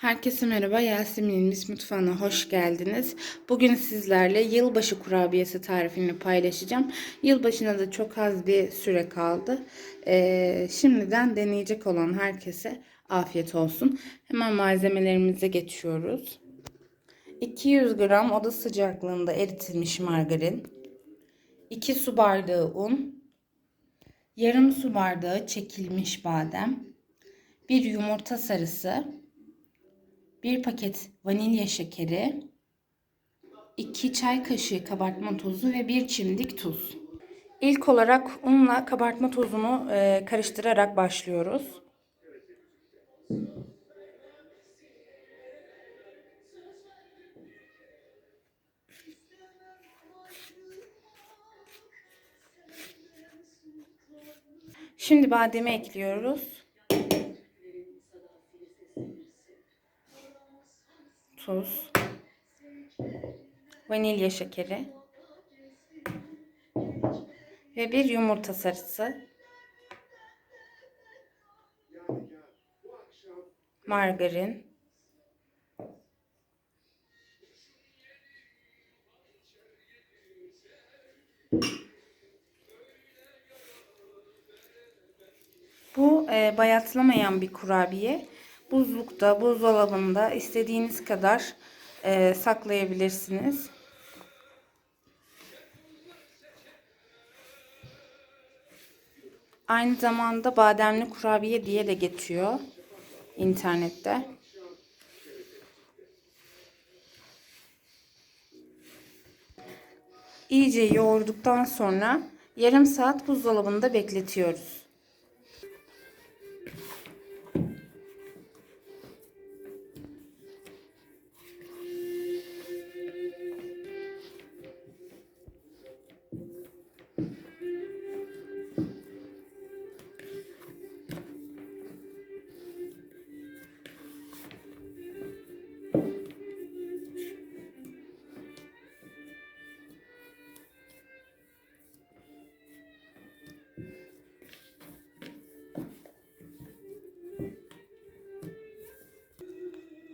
Herkese merhaba. Yasemin'in Mis Mutfağı'na hoş geldiniz. Bugün sizlerle yılbaşı kurabiyesi tarifini paylaşacağım. Yılbaşına da çok az bir süre kaldı. Ee, şimdiden deneyecek olan herkese afiyet olsun. Hemen malzemelerimize geçiyoruz. 200 gram oda sıcaklığında eritilmiş margarin. 2 su bardağı un. Yarım su bardağı çekilmiş badem. 1 yumurta sarısı. 1 paket vanilya şekeri, 2 çay kaşığı kabartma tozu ve 1 çimdik tuz. İlk olarak unla kabartma tozunu e, karıştırarak başlıyoruz. Şimdi bademi ekliyoruz. Tuz, vanilya şekeri ve bir yumurta sarısı, margarin, Bu e, bayatlamayan bir kurabiye. Buzlukta, buzdolabında istediğiniz kadar e, saklayabilirsiniz. Aynı zamanda bademli kurabiye diye de geçiyor internette. İyice yoğurduktan sonra yarım saat buzdolabında bekletiyoruz.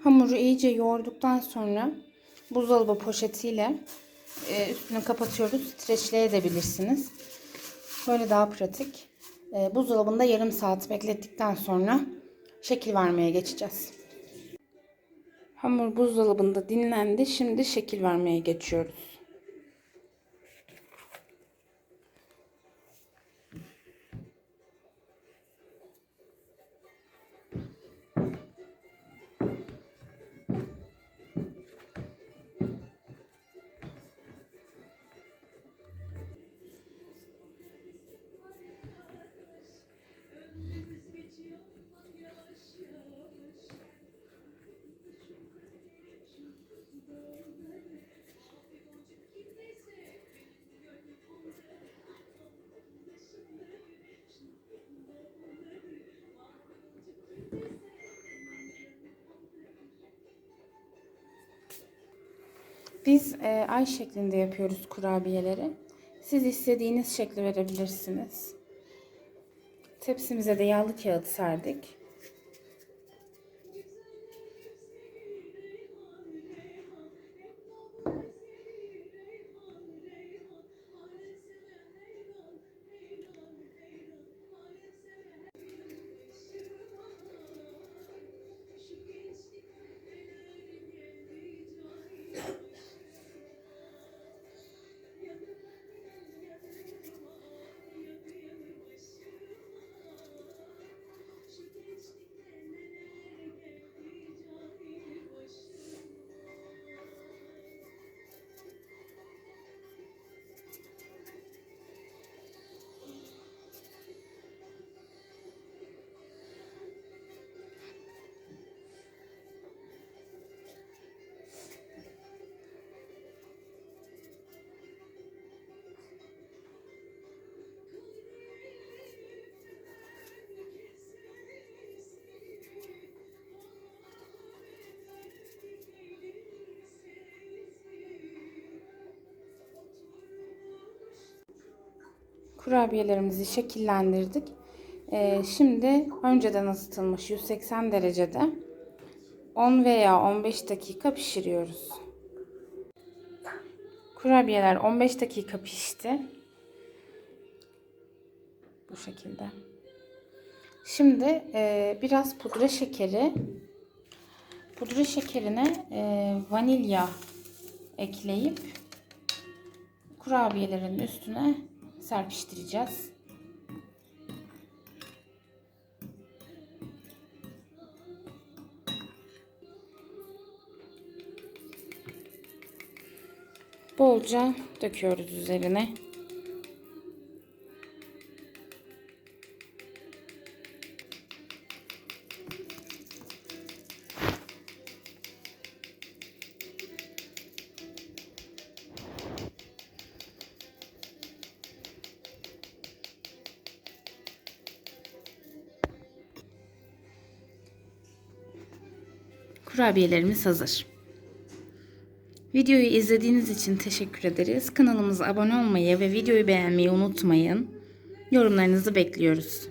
Hamuru iyice yoğurduktan sonra buzdolabı poşetiyle e, üstünü kapatıyoruz. Streçleyebilirsiniz. Böyle daha pratik. E, buzdolabında yarım saat beklettikten sonra şekil vermeye geçeceğiz. Hamur buzdolabında dinlendi. Şimdi şekil vermeye geçiyoruz. Biz e, ay şeklinde yapıyoruz kurabiyeleri. Siz istediğiniz şekli verebilirsiniz. Tepsimize de yağlı kağıt serdik. Kurabiyelerimizi şekillendirdik. Ee, şimdi önceden ısıtılmış 180 derecede 10 veya 15 dakika pişiriyoruz. Kurabiyeler 15 dakika pişti. Bu şekilde. Şimdi e, biraz pudra şekeri, pudra şekerine e, vanilya ekleyip kurabiyelerin üstüne serpiştireceğiz. Bolca döküyoruz üzerine. Kurabiyelerimiz hazır. Videoyu izlediğiniz için teşekkür ederiz. Kanalımıza abone olmayı ve videoyu beğenmeyi unutmayın. Yorumlarınızı bekliyoruz.